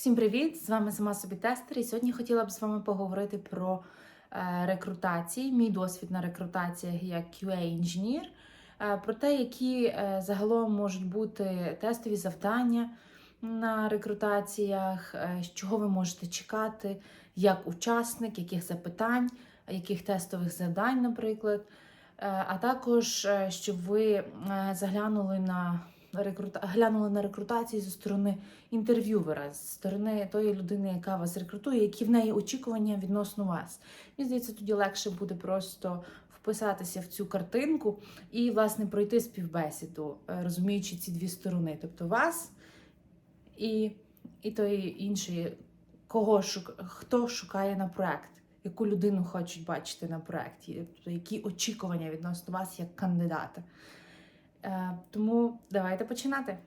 Всім привіт! З вами сама собі тестер. І сьогодні хотіла б з вами поговорити про е, рекрутації, мій досвід на рекрутаціях як QA-інженір, е, про те, які е, загалом можуть бути тестові завдання на рекрутаціях, чого ви можете чекати, як учасник, яких запитань, яких тестових завдань, наприклад. А також щоб ви заглянули на рекрута... глянули на рекрутації зі сторони інтерв'ювера, з сторони тої людини, яка вас рекрутує, які в неї очікування відносно вас. Мені здається, тоді легше буде просто вписатися в цю картинку і, власне, пройти співбесіду, е, розуміючи ці дві сторони, тобто вас і, і тої іншої, кого шук... хто шукає на проект. Яку людину хочуть бачити на проєкті, тобто які очікування відносно вас як кандидата. Е, тому давайте починати.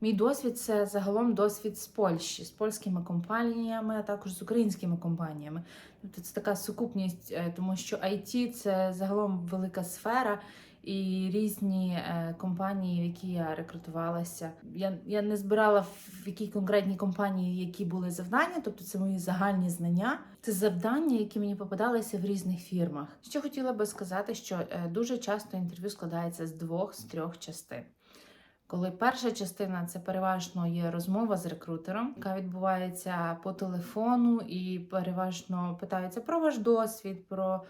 Мій досвід це загалом досвід з Польщі, з польськими компаніями, а також з українськими компаніями. Тобто це така сукупність, е, тому що IT це загалом велика сфера, і різні е, компанії, в які я рекрутувалася. Я, я не збирала в якій конкретній компанії, які були завдання, тобто це мої загальні знання. Це завдання, які мені попадалися в різних фірмах. Що хотіла би сказати, що е, дуже часто інтерв'ю складається з двох з трьох частин. Коли перша частина це переважно є розмова з рекрутером, яка відбувається по телефону, і переважно питаються про ваш досвід, про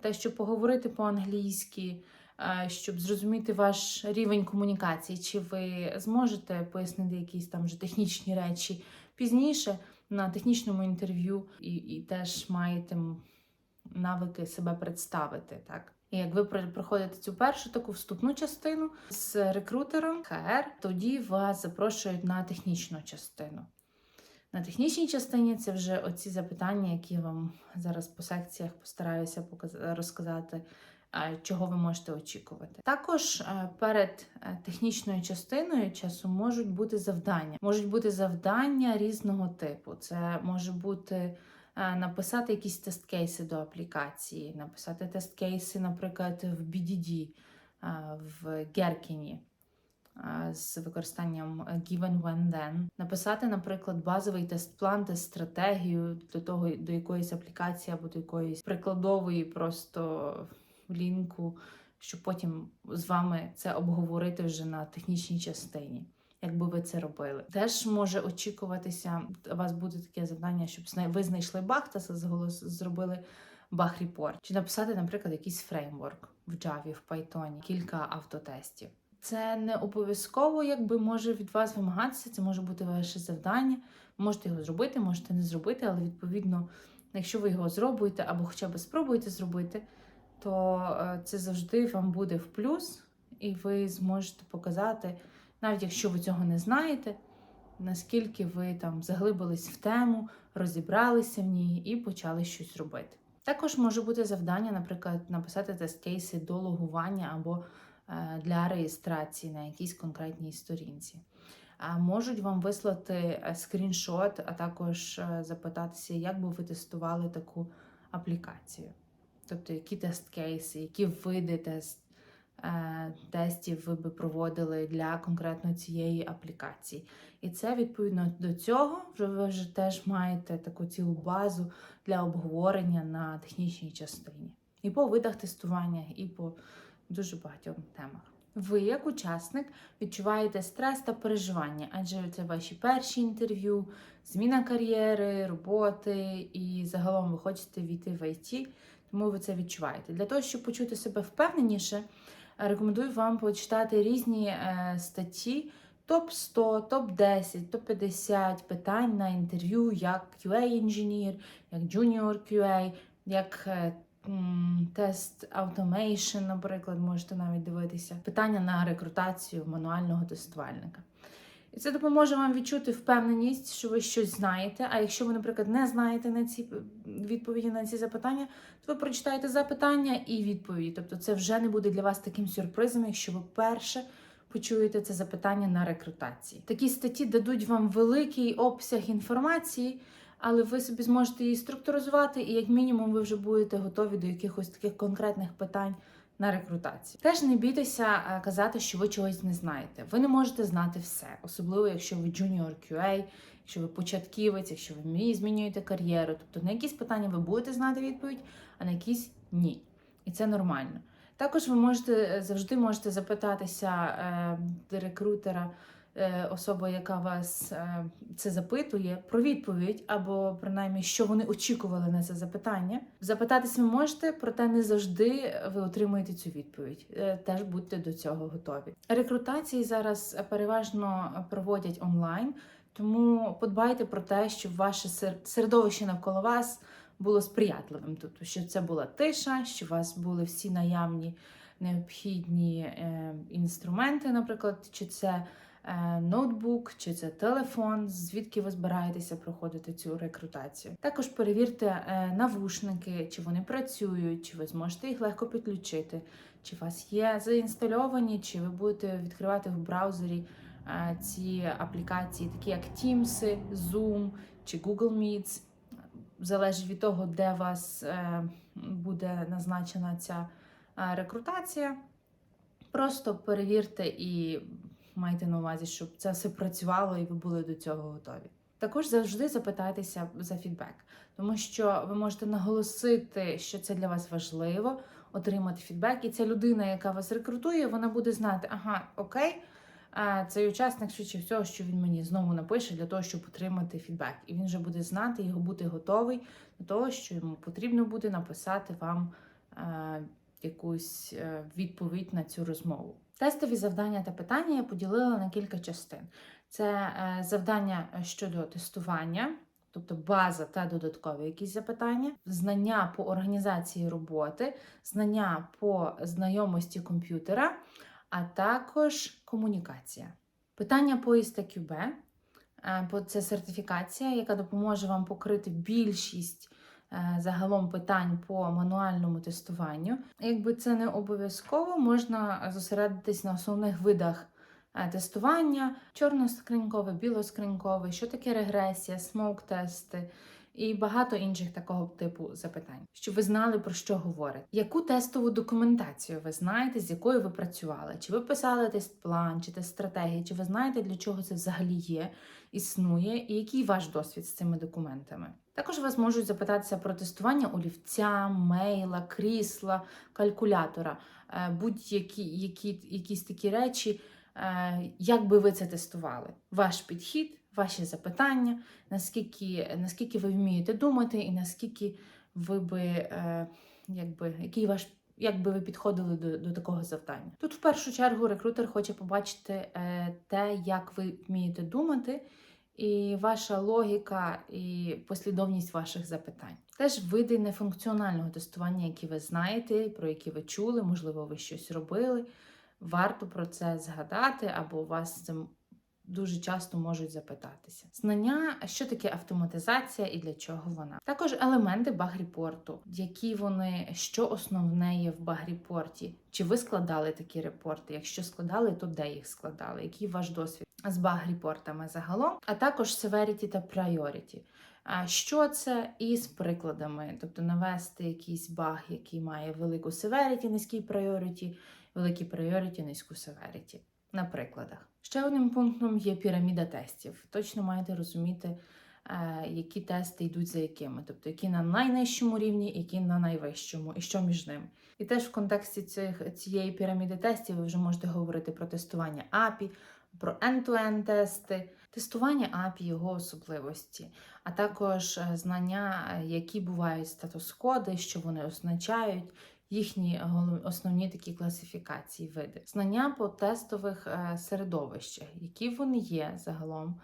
те, щоб поговорити по-англійськи, щоб зрозуміти ваш рівень комунікації, чи ви зможете пояснити якісь там вже технічні речі пізніше на технічному інтерв'ю, і, і теж маєте навики себе представити, так. І як ви проходите цю першу таку вступну частину з рекрутером ХР, тоді вас запрошують на технічну частину. На технічній частині це вже оці запитання, які я вам зараз по секціях постараюся розказати, е, чого ви можете очікувати. Також е, перед е, технічною частиною часу можуть бути завдання. Можуть бути завдання різного типу. Це може бути е, написати якісь тест-кейси до аплікації, написати тест-кейси, наприклад, в BDD, е, в Gherkin е, з використанням е, given when then, написати, наприклад, базовий тест-план, тест-стратегію до того, до якоїсь аплікації або до якоїсь прикладової просто лінку, щоб потім з вами це обговорити вже на технічній частині. Якби ви це робили, теж може очікуватися. У вас буде таке завдання, щоб ви знайшли баг та зробили баг репорт, чи написати, наприклад, якийсь фреймворк в Java, в Python, кілька автотестів. Це не обов'язково, якби може від вас вимагатися. Це може бути ваше завдання. Можете його зробити, можете не зробити, але відповідно, якщо ви його зробите або хоча б спробуєте зробити, то е, це завжди вам буде в плюс, і ви зможете показати, навіть якщо ви цього не знаєте, наскільки ви там заглибились в тему, розібралися в ній і почали щось робити. Також може бути завдання, наприклад, написати тест-кейси до логування або е, для реєстрації на якійсь конкретній сторінці. Можуть вам вислати е, скріншот, а також запитатися, як би ви тестували таку аплікацію. Тобто, які тест-кейси, які види тест, е, тестів ви би проводили для конкретно цієї аплікації. І це відповідно до цього вже ви вже теж маєте таку цілу базу для обговорення на технічній частині. І по видах тестування, і по дуже багатьом темах. Ви, як учасник, відчуваєте стрес та переживання, адже це ваші перші інтерв'ю, зміна кар'єри, роботи, і загалом ви хочете війти в IT, тому ви це відчуваєте. Для того, щоб почути себе впевненіше, рекомендую вам почитати різні е, статті. Топ 100, топ 10, топ 50 питань на інтерв'ю як QA-інженір, як Junior QA, як е, тест automation, наприклад, можете навіть дивитися. Питання на рекрутацію мануального тестувальника. І це допоможе вам відчути впевненість, що ви щось знаєте. А якщо ви, наприклад, не знаєте на ці відповіді на ці запитання, то ви прочитаєте запитання і відповіді. Тобто, це вже не буде для вас таким сюрпризом, якщо ви перше почуєте це запитання на рекрутації. Такі статті дадуть вам великий обсяг інформації, але ви собі зможете її структуризувати, і як мінімум ви вже будете готові до якихось таких конкретних питань на рекрутації. Теж не бійтеся е, казати, що ви чогось не знаєте. Ви не можете знати все, особливо якщо ви junior QA, якщо ви початківець, якщо ви змінюєте кар'єру. Тобто на якісь питання ви будете знати відповідь, а на якісь ні. І це нормально. Також ви можете е, завжди можете запитатися е, рекрутера, особа, яка вас е, це запитує, про відповідь, або принаймні, що вони очікували на це запитання. Запитатись ви можете, проте не завжди ви отримуєте цю відповідь. Е, Теж будьте до цього готові. Рекрутації зараз переважно проводять онлайн, тому подбайте про те, щоб ваше сер- середовище навколо вас було сприятливим. Тобто, щоб це була тиша, щоб у вас були всі наявні необхідні е, інструменти, наприклад, чи це е, ноутбук, чи це телефон, звідки ви збираєтеся проходити цю рекрутацію. Також перевірте е, навушники, чи вони працюють, чи ви зможете їх легко підключити, чи у вас є заінстальовані, чи ви будете відкривати в браузері е, ці аплікації, такі як Teams, Zoom чи Google Meets. Залежить від того, де вас е, буде назначена ця е, рекрутація. Просто перевірте і майте на увазі, щоб це все працювало і ви були до цього готові. Також завжди запитайтеся за фідбек, тому що ви можете наголосити, що це для вас важливо, отримати фідбек, і ця людина, яка вас рекрутує, вона буде знати, ага, окей, цей учасник швидше всього, що він мені знову напише для того, щоб отримати фідбек. І він вже буде знати його бути готовий до того, що йому потрібно буде написати вам е, якусь е, відповідь на цю розмову. Тестові завдання та питання я поділила на кілька частин. Це е, завдання щодо тестування, тобто база та додаткові якісь запитання, знання по організації роботи, знання по знайомості комп'ютера, а також комунікація. Питання по ISTQB е, це сертифікація, яка допоможе вам покрити більшість е, загалом питань по мануальному тестуванню. Якби це не обов'язково, можна зосередитись на основних видах е, тестування: чорноскринькове, білоскринькове, що таке регресія, смоук-тести. І багато інших такого типу запитань, щоб ви знали про що говорить. Яку тестову документацію ви знаєте, з якою ви працювали? Чи ви писали тест-план, чи тест-стратегії, чи ви знаєте, для чого це взагалі є, існує, і який ваш досвід з цими документами? Також вас можуть запитатися про тестування олівця, мейла, крісла, калькулятора, е, будь-які які, якісь такі речі, е, як би ви це тестували? Ваш підхід, ваші запитання, наскільки, наскільки ви вмієте думати, і наскільки ви би, е, якби, який ваш. Як ви підходили до, до такого завдання? Тут в першу чергу рекрутер хоче побачити е, те, як ви вмієте думати, і ваша логіка і послідовність ваших запитань. Теж види нефункціонального тестування, які ви знаєте, про які ви чули, можливо, ви щось робили. Варто про це згадати, або вас це дуже часто можуть запитатися. Знання, що таке автоматизація і для чого вона. Також елементи баг-репорту, які вони, що основне є в баг-репорті. Чи ви складали такі репорти? Якщо складали, то де їх складали? Який ваш досвід з баг-репортами загалом? А також severity та priority. А що це із прикладами? Тобто навести якийсь баг, який має велику severity, низький priority, великий priority, низьку severity. На прикладах. Ще одним пунктом є піраміда тестів. Точно маєте розуміти, е, які тести йдуть за якими, тобто які на найнижчому рівні, які на найвищому, і що між ними. І теж в контексті цих, цієї піраміди тестів ви вже можете говорити про тестування API, про end-to-end тести, тестування API, його особливості, а також е, знання, е, які бувають статус-коди, що вони означають, їхні голов- основні такі класифікації, види. Знання по тестових е, середовищах, які вони є загалом,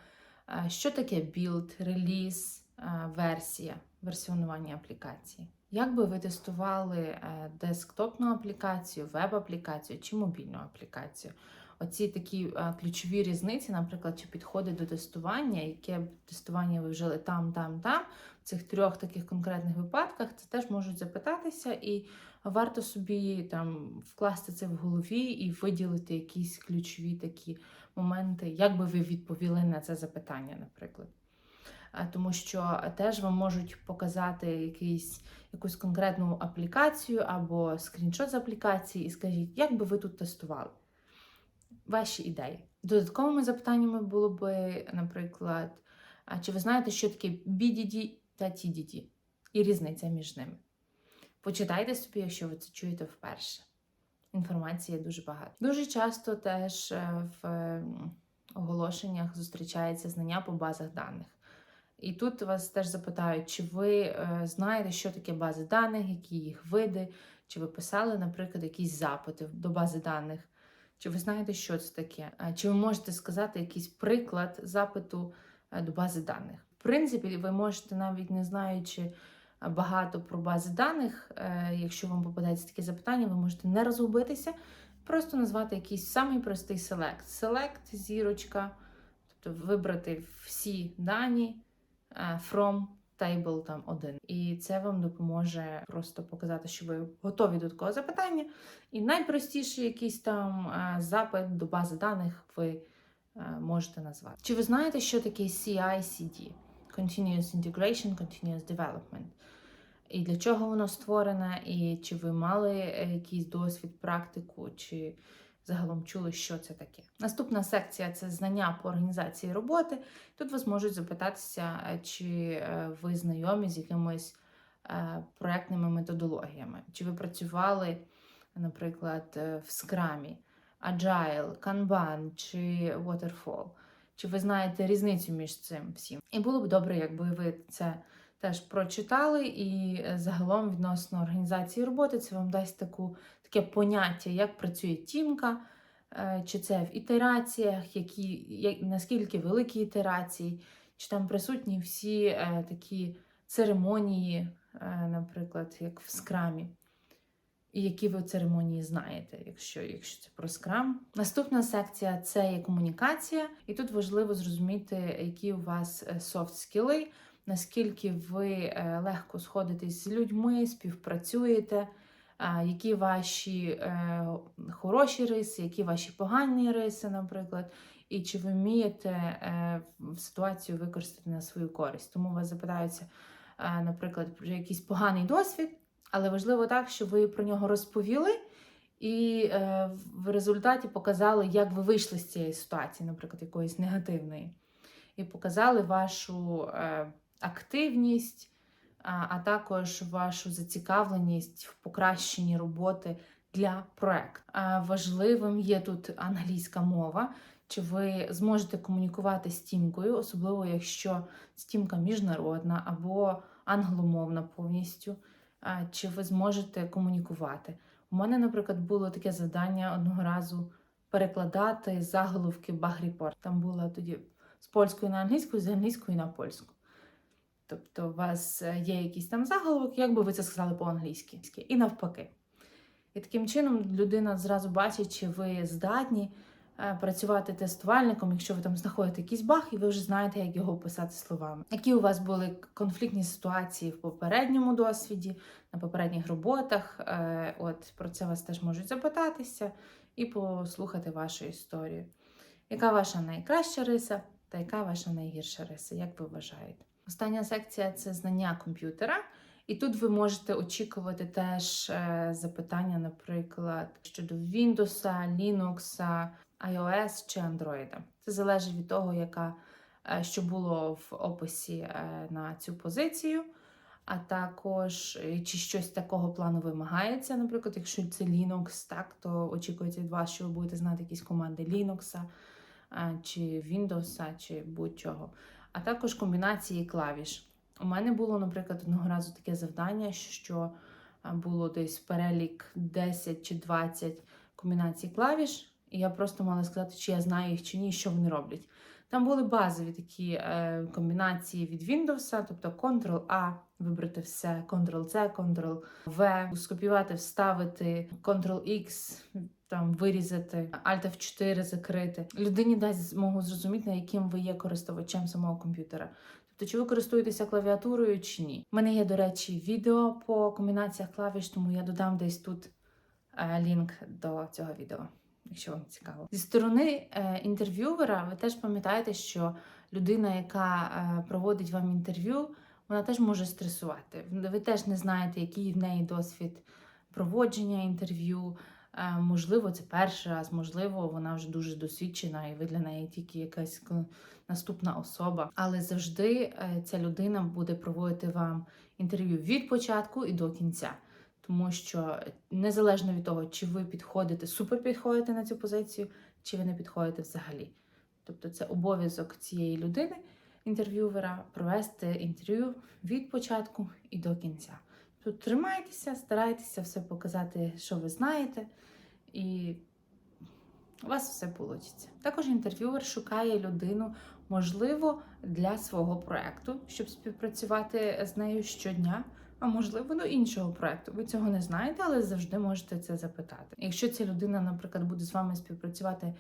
е, що таке білд, реліз, е, версія, версіонування аплікації. Як би ви тестували е, десктопну аплікацію, веб-аплікацію чи мобільну аплікацію? Оці такі е, ключові різниці, наприклад, чи підходить до тестування, яке тестування ви вжили там, там, там, в цих трьох таких конкретних випадках, це теж можуть запитатися, і варто собі там вкласти це в голові і виділити якісь ключові такі моменти, як би ви відповіли на це запитання, наприклад. е, тому що теж вам можуть показати якийсь, якусь конкретну аплікацію або скріншот з аплікації, і скажіть, як би ви тут тестували ваші ідеї. Додатковими запитаннями було би, наприклад, чи ви знаєте, що таке BDD та TDD і різниця між ними? Почитайте собі, якщо ви це чуєте вперше. Інформації дуже багато. Дуже часто теж е, в оголошеннях зустрічається знання по базах даних. І тут вас теж запитають, чи ви е, знаєте, що таке бази даних, які їх види, чи ви писали, наприклад, якісь запити до бази даних, чи ви знаєте, що це таке? Чи ви можете сказати якийсь приклад запиту е, до бази даних? В принципі, ви можете, навіть не знаючи е, багато про бази даних, е, якщо вам попадається таке запитання, ви можете не розгубитися, просто назвати якийсь самий простий селект. Селект, зірочка, тобто вибрати всі дані from table там один. І це вам допоможе просто показати, що ви готові до такого запитання. І найпростіший якийсь там е, запит до бази даних ви е, можете назвати. Чи ви знаєте, що таке CI-CD? Continuous Integration, Continuous Development. І для чого воно створене, і чи ви мали е, якийсь досвід, практику, чи загалом чули, що це таке. Наступна секція це знання по організації роботи. Тут вас можуть запитатися, е, чи е, ви знайомі з якимись е, проектними методологіями, чи ви працювали, наприклад, в скрамі, Agile, Kanban чи Waterfall. Чи ви знаєте різницю між цим всім? І було б добре, якби ви це теж прочитали, і загалом відносно організації роботи це вам дасть таку, таке поняття, як працює тімка, е, чи це в ітераціях, які, як, наскільки великі ітерації, чи там присутні всі е, такі церемонії, е, наприклад, як в скрамі. І які ви церемонії знаєте, якщо, якщо це про скрам. Наступна секція це є комунікація, і тут важливо зрозуміти, які у вас софт скіли, наскільки ви легко сходитесь з людьми, співпрацюєте, які ваші е, хороші риси, які ваші погані риси, наприклад, і чи ви вмієте е, ситуацію використати на свою користь. Тому вас запитаються, е, наприклад, про якийсь поганий досвід. Але важливо так, що ви про нього розповіли, і е, в результаті показали, як ви вийшли з цієї ситуації, наприклад, якоїсь негативної, і показали вашу е, активність, а, також вашу зацікавленість в покращенні роботи для проекту. Важливим є тут англійська мова. Чи ви зможете комунікувати з тімкою, особливо якщо стімка міжнародна або англомовна повністю чи ви зможете комунікувати. У мене, наприклад, було таке завдання одного разу перекладати заголовки Баг-Репорт. Там було тоді з польської на англійську, з англійської на польську. Тобто, у вас е, є якийсь там заголовок, як би ви це сказали по-англійськи, і навпаки. І таким чином людина зразу бачить, чи ви здатні е, працювати тестувальником, якщо ви там знаходите якийсь баг, і ви вже знаєте, як його описати словами. Які у вас були конфліктні ситуації в попередньому досвіді, на попередніх роботах? Е, От про це вас теж можуть запитатися і послухати вашу історію. Яка ваша найкраща риса та яка ваша найгірша риса? Як ви вважаєте? Остання секція це знання комп'ютера. І тут ви можете очікувати теж е, запитання, наприклад, щодо Windows, Linux, iOS чи Android. Це залежить від того, яка, е, що було в описі е, на цю позицію. А також чи щось такого плану вимагається. Наприклад, якщо це Linux, так, то очікується від вас, що ви будете знати якісь команди Linux, чи Windows, чи будь-чого. А також комбінації клавіш. У мене було, наприклад, одного разу таке завдання, що було десь перелік 10 чи 20 комбінацій клавіш, і я просто мала сказати, чи я знаю їх чи ні, що вони роблять. Там були базові такі е, комбінації від Windows, тобто Ctrl-A, вибрати все, Ctrl-C, Ctrl-V, скопіювати, вставити, Ctrl-X, там вирізати, Alt F4 закрити. Людині дасть змогу зрозуміти, яким ви є користувачем самого комп'ютера. Тобто, чи ви користуєтеся клавіатурою чи ні. У мене є, до речі, відео по комбінаціях клавіш, тому я додам десь тут е, лінк до цього відео, якщо вам цікаво. Зі сторони е, інтерв'ювера, ви теж пам'ятаєте, що людина, яка е, проводить вам інтерв'ю, вона теж може стресувати. Ви теж не знаєте, який в неї досвід проводження інтерв'ю. Е, Можливо, це перший раз, можливо, вона вже дуже досвідчена, і ви для неї тільки якась наступна особа. Але завжди е, ця людина буде проводити вам інтерв'ю від початку і до кінця. Тому що незалежно від того, чи ви підходите, супер підходите на цю позицію, чи ви не підходите взагалі. Тобто це обов'язок цієї людини, інтерв'ювера, провести інтерв'ю від початку і до кінця. Тут тримайтеся, старайтеся все показати, що ви знаєте, і у вас все вийде. Також інтерв'юер шукає людину, можливо, для свого проекту, щоб співпрацювати з нею щодня, а можливо, до іншого проекту. Ви цього не знаєте, але завжди можете це запитати. Якщо ця людина, наприклад, буде з вами співпрацювати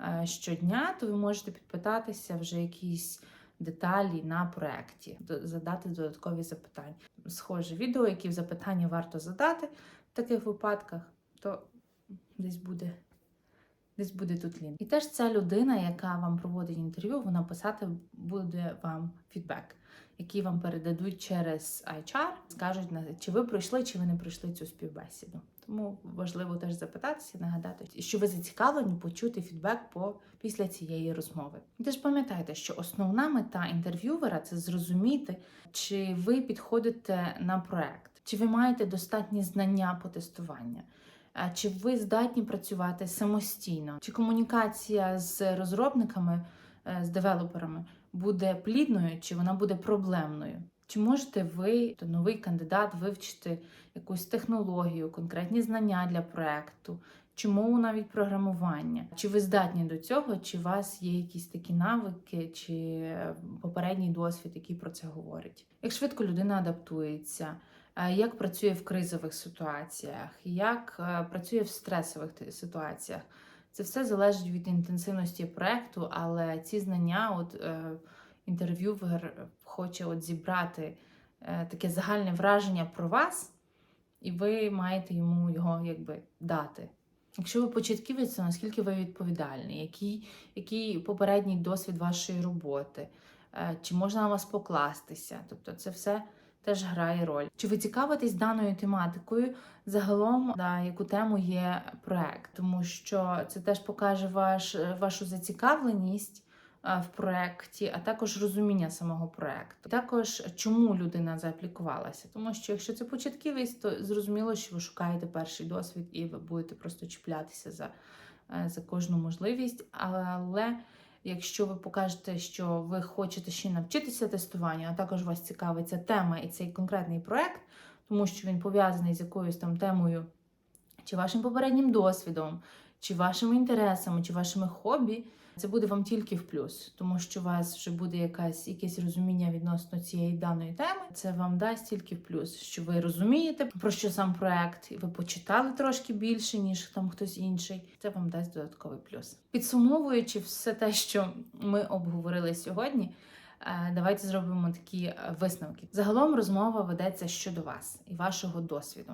е, щодня, то ви можете підпитатися вже якісь деталі на проекті, задати додаткові запитання. Схоже відео, які запитання варто задати в таких випадках, то десь буде. Десь буде тут лінк. І теж ця людина, яка вам проводить інтерв'ю, вона писати буде вам фідбек, який вам передадуть через HR, скажуть, чи ви пройшли, чи ви не пройшли цю співбесіду. Тому важливо теж запитатися, нагадати, що ви зацікавлені почути фідбек по після цієї розмови. Теж пам'ятайте, що основна мета інтерв'ювера це зрозуміти, чи ви підходите на проект, чи ви маєте достатні знання по тестуванню. Чи ви здатні працювати самостійно? Чи комунікація з розробниками, е, з девелоперами буде плідною, чи вона буде проблемною? Чи можете ви, то новий кандидат, вивчити якусь технологію, конкретні знання для проекту, чи мову навіть програмування? Чи ви здатні до цього, чи у вас є якісь такі навики, чи попередній досвід, який про це говорить? Як швидко людина адаптується? Як працює в кризових ситуаціях, як е, працює в стресових ситуаціях. Це все залежить від інтенсивності проекту, але ці знання, от е, інтерв'ювер хоче от зібрати е, таке загальне враження про вас, і ви маєте йому його якби дати. Якщо ви початківець, то наскільки ви відповідальні, який, який попередній досвід вашої роботи, Е, чи можна на вас покластися? Тобто, це все теж грає роль. Чи ви цікавитесь даною тематикою загалом, на яку тему є проект? Тому що це теж покаже ваш, вашу зацікавленість в проекті, а також розуміння самого проекту. Також чому людина зааплікувалася? Тому що якщо це початківець, то зрозуміло, що ви шукаєте перший досвід і ви будете просто чіплятися за, е, за кожну можливість. Але Якщо ви покажете, що ви хочете ще навчитися тестуванню, а також вас цікавить ця тема і цей конкретний проект, тому що він пов'язаний з якоюсь там темою, чи вашим попереднім досвідом, чи вашими інтересами, чи вашими хобі, це буде вам тільки в плюс, тому що у вас вже буде якась якесь розуміння відносно цієї даної теми. Це вам дасть тільки в плюс, що ви розумієте про що сам проект, і ви почитали трошки більше, ніж там хтось інший. Це вам дасть додатковий плюс. Підсумовуючи все те, що ми обговорили сьогодні. е, Давайте зробимо такі е, висновки. Загалом розмова ведеться щодо вас і вашого досвіду.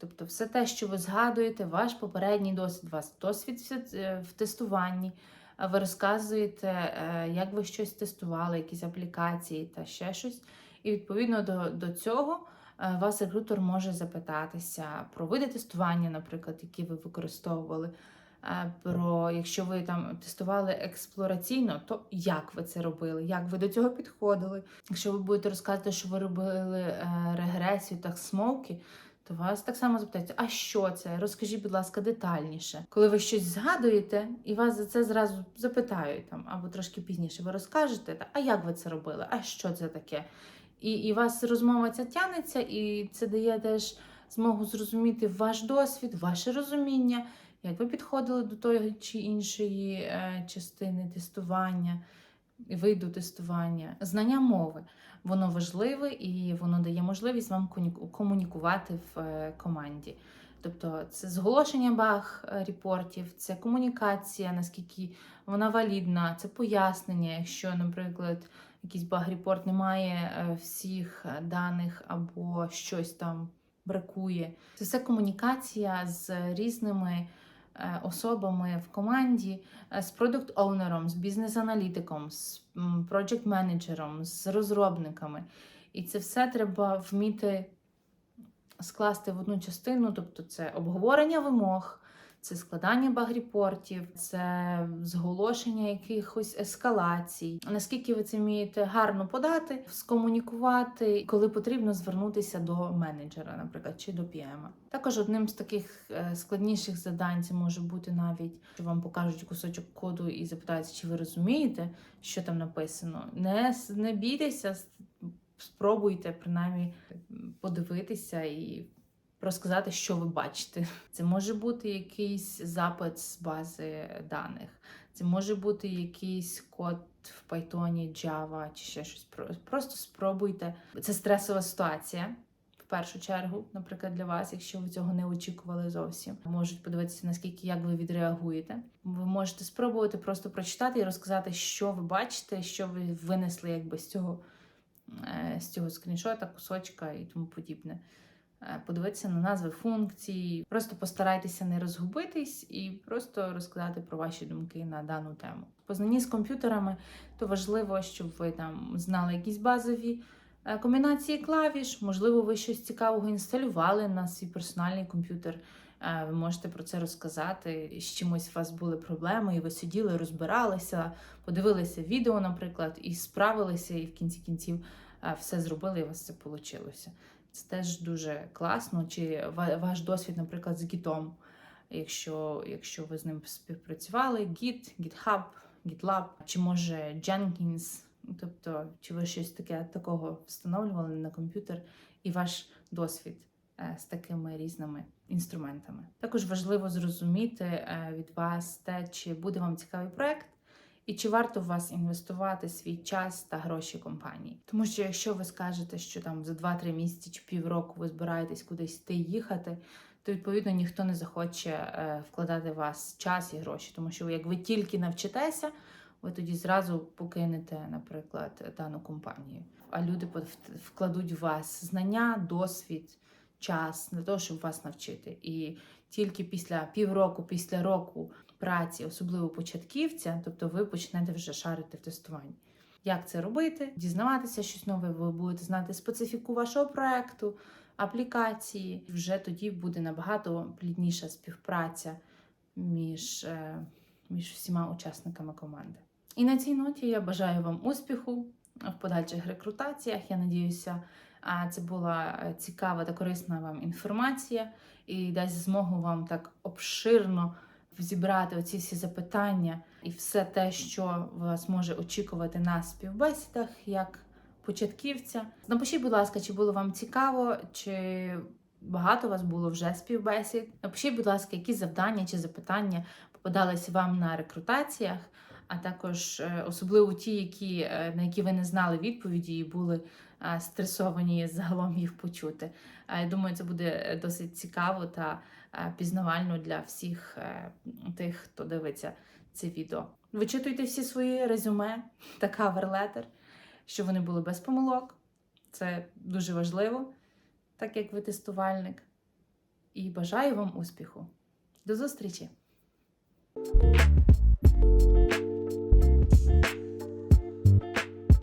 Тобто, все те, що ви згадуєте, ваш попередній досвід, ваш досвід е, в тестуванні. Ви розказуєте, е, як ви щось тестували, якісь аплікації та ще щось. І відповідно до, до цього е, вас рекрутер може запитатися про види тестування, наприклад, які ви використовували. е, Про якщо ви там тестували експлораційно, то як ви це робили? Як ви до цього підходили? Якщо ви будете розказувати, що ви робили регресію та смоуки, то вас так само запитають, а що це? Розкажіть, будь ласка, детальніше. Коли ви щось згадуєте, і вас за це зразу запитають там, або трошки пізніше, ви розкажете, а як ви це робили? А що це таке? І, і вас розмова ця тянеться, і це дає теж змогу зрозуміти ваш досвід, ваше розуміння, як ви підходили до тої чи іншої е, частини тестування, виду тестування, знання мови. Воно важливе і воно дає можливість вам комунікувати в е, команді. Тобто це зголошення баг е, репортів, це комунікація, наскільки вона валідна, це пояснення, якщо, наприклад, якийсь баг-репорт не має е, всіх даних або щось там бракує. Це все комунікація з різними особами в команді, е, з продукт-оунером, з бізнес-аналітиком, з проджект-менеджером, з розробниками. І це все треба вміти скласти в одну частину, тобто це обговорення вимог, це складання багріпортів, це зголошення якихось ескалацій. Наскільки ви це вмієте гарно подати, скомунікувати, коли потрібно звернутися до менеджера, наприклад, чи до PM. Також одним з таких е, складніших завдань це може бути навіть, що вам покажуть кусочок коду і запитаються, чи ви розумієте, що там написано. Не, не бійтеся, спробуйте принаймні подивитися і розказати, що ви бачите. Це може бути якийсь запит з бази даних, це може бути якийсь код в Python, Java чи ще щось. Просто спробуйте. Це стресова ситуація. В першу чергу, наприклад, для вас, якщо ви цього не очікували зовсім, можуть подивитися, наскільки як ви відреагуєте. Ви можете спробувати просто прочитати і розказати, що ви бачите, що ви винесли якби з цього, е, з цього скріншота, кусочка і тому подібне. Е, Подивитися на назви функцій, просто постарайтеся не розгубитись і просто розказати про ваші думки на дану тему. Познанні з комп'ютерами то важливо, щоб ви там знали якісь базові е, комбінації клавіш. Можливо, ви щось цікавого інсталювали на свій персональний комп'ютер. Е, Ви можете про це розказати. З чимось у вас були проблеми, і ви сиділи, розбиралися, подивилися відео, наприклад, і справилися, і в кінці кінців все зробили, і у вас це вийшло. Це теж дуже класно. Чи ваш досвід, наприклад, з Gitом, якщо, якщо ви з ним співпрацювали, Git, GitHub, GitLab, чи може Jenkins, тобто, чи ви щось таке такого встановлювали на комп'ютер, і ваш досвід е, з такими різними інструментами. Також важливо зрозуміти е, від вас те, чи буде вам цікавий проект. І чи варто у вас інвестувати свій час та гроші компанії? Тому що якщо ви скажете, що там за 2-3 місяці чи півроку ви збираєтесь кудись йти їхати, то відповідно ніхто не захоче е, вкладати в вас час і гроші, тому що як ви тільки навчитеся, ви тоді зразу покинете, наприклад, дану компанію. А люди вкладуть в вас знання, досвід, час для того, щоб вас навчити. І тільки після півроку, після року праці, особливо початківця, тобто ви почнете вже шарити в тестуванні. Як це робити? Дізнаватися щось нове, ви будете знати специфіку вашого проекту, аплікації. Вже тоді буде набагато плідніша співпраця між, е, між всіма учасниками команди. І на цій ноті я бажаю вам успіху в подальших рекрутаціях. Я надіюся, це була е, цікава та корисна вам інформація і дасть змогу вам так обширно зібрати оці всі запитання і все те, що вас може очікувати на співбесідах як початківця. Напишіть, будь ласка, чи було вам цікаво, чи багато у вас було вже співбесід. Напишіть, будь ласка, які завдання чи запитання попадались вам на рекрутаціях, а також е, особливо ті, які, е, на які ви не знали відповіді і були е, стресовані загалом їх почути. Я думаю, це буде досить цікаво та е, пізнавально для всіх е, тих, хто дивиться це відео. Вичитуйте всі свої резюме та каверлетер, щоб вони були без помилок. Це дуже важливо, так як ви тестувальник. І бажаю вам успіху. До зустрічі!